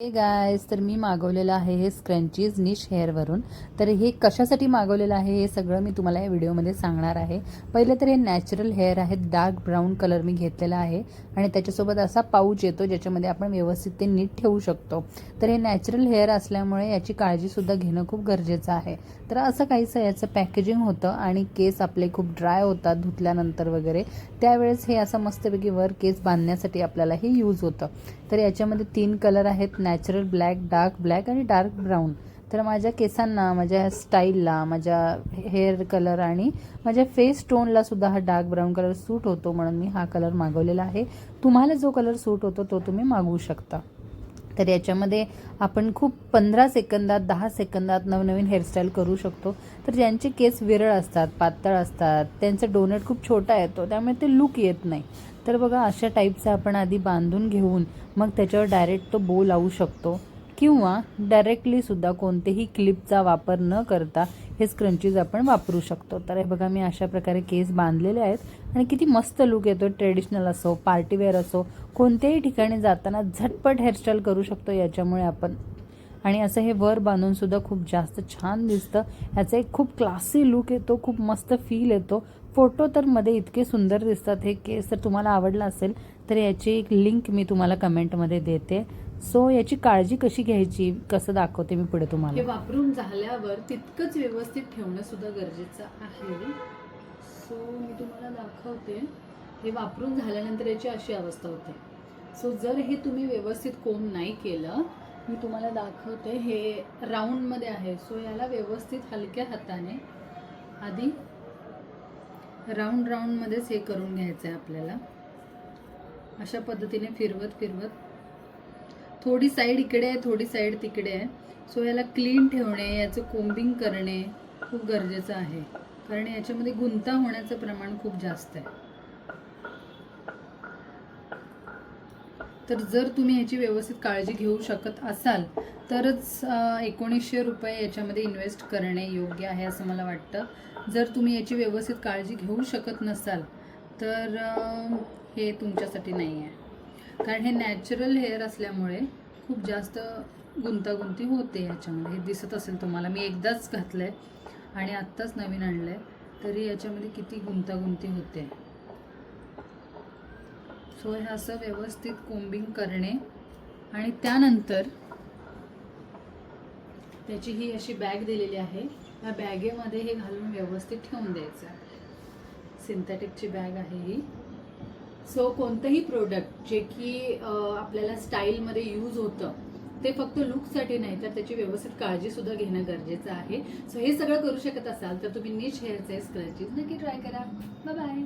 हे गायस तर मी मागवलेलं आहे हे स्क्रंचीज निश हेअरवरून तर हे कशासाठी मागवलेलं आहे हे सगळं मी तुम्हाला या व्हिडिओमध्ये सांगणार आहे. पहिले तर हे नॅचरल हेअर आहे डार्क ब्राऊन कलर मी घेतलेला आहे आणि त्याच्यासोबत असा पाऊच येतो ज्याच्यामध्ये आपण व्यवस्थित ते नीट ठेवू शकतो. तर हे नॅचरल हेअर असल्यामुळे याची काळजीसुद्धा घेणं खूप गरजेचं आहे. तर असं काहीसं याचं पॅकेजिंग होतं आणि केस आपले खूप ड्राय होतात धुतल्यानंतर वगैरे. त्यावेळेस हे असं मस्तपैकी वर केस बांधण्यासाठी आपल्याला हे यूज होतं. तर याच्यामध्ये तीन कलर आहेत नॅचरल ब्लॅक डार्क ब्लॅक आणि डार्क ब्राऊन तर माझ्या केसांना माझ्या स्टाईलला माझ्या हेअर कलर आणि माझ्या फेस टोनला सुद्धा हा डार्क ब्राऊन कलर सूट होतो म्हणून मी हा कलर मागवलेला आहे. तुम्हाला जो कलर सूट होतो तो तुम्ही मागवू शकता. तर याच्यामध्ये आपण खूप पंधरा सेकंदात दहा सेकंदात नवनवीन हेअरस्टाईल करू शकतो. तर ज्यांचे केस विरळ असतात पातळ असतात त्यांचा डोनट खूप छोटा येतो त्यामुळे ते लुक येत नाही. तर बघा अशा टाईपचा आपण आधी बांधून घेऊन मग त्याच्यावर डायरेक्ट तो बो लावू शकतो. किंवा डायरेक्टलीसुद्धा कोणतेही क्लिपचा वापर न करता हे स्क्रंचीज आपण वापरू शकतो. तर हे बघा मी अशा प्रकारे केस बांधलेले आहेत. आणि किती मस्त लुक येतो ट्रेडिशनल असो पार्टीवेअर असो कोणत्याही ठिकाणी जाताना झटपट हेअरस्टाईल करू शकतो याच्यामुळे आपण. आणि असं हे वर बांधूनसुद्धा खूप जास्त छान दिसतं. ह्याचा एक खूप क्लासी लुक येतो खूप मस्त फील येतो. फोटो तर मध्ये इतके सुंदर दिसतात. हे केस तर तुम्हाला आवडला असेल तर याची एक लिंक मी तुम्हाला कमेंटमध्ये देते. सो याची काळजी कशी घ्यायची? कसं दाखवते मी पुढे हे तुम्हाला वापरून झाल्यावर तितकंच व्यवस्थित ठेवणं सुद्धा गरजेचं आहे. सो मी तुम्हाला दाखवते. हे वापरून झाल्यानंतर याची अशी अवस्था होते. सो जर हे तुम्ही व्यवस्थित कोण नाही केलं मी तुम्हाला दाखवते. हे राऊंडमध्ये आहे. सो याला व्यवस्थित हलक्या हाताने आधी राऊंड राऊंडमध्येच हे करून घ्यायचं आहे आपल्याला. अशा पद्धतीने फिरवत फिरवत थोडी साईड इकडे आहे थोडी साईड तिकडे आहे. सो याला क्लीन ठेवणे याचं कोम्बिंग करणे खूप गरजेचं आहे. कारण याच्यामध्ये गुंता होण्याचं प्रमाण खूप जास्त आहे. तर जर तुम्ही ह्याची व्यवस्थित काळजी घेऊ शकत असाल तरच एकोणीसशे रुपये याच्यामध्ये इन्व्हेस्ट करणे योग्य आहे असं मला वाटतं. जर तुम्ही याची व्यवस्थित काळजी घेऊ शकत नसाल तर हे तुमच्यासाठी नाही आहे कारण हे नॅचरल हेअर असल्यामुळे खूप जास्त गुंतागुंती होते याच्यामध्ये. हे दिसत असेल तुम्हाला. मी एकदाच घातलं आहे आणि आत्ताच नवीन आणलं आहे तरी याच्यामध्ये किती गुंतागुंती होते. सो हे असं व्यवस्थित कोंबिंग करणे आणि त्यानंतर त्याची ही अशी बॅग दिलेली आहे. या बॅगेमध्ये हे घालून व्यवस्थित ठेवून द्यायचं. सिंथेटिकची बॅग आहे ही. सो कोणतंही प्रोडक्ट जे की आपल्याला स्टाईलमध्ये यूज होतं ते फक्त लुकसाठी नाही तर त्याची व्यवस्थित काळजी सुद्धा घेणं गरजेचं आहे. सो हे सगळं करू शकत असाल तर तुम्ही निश हेअरचे स्क्रॅचेस नक्की ट्राय करा. बाय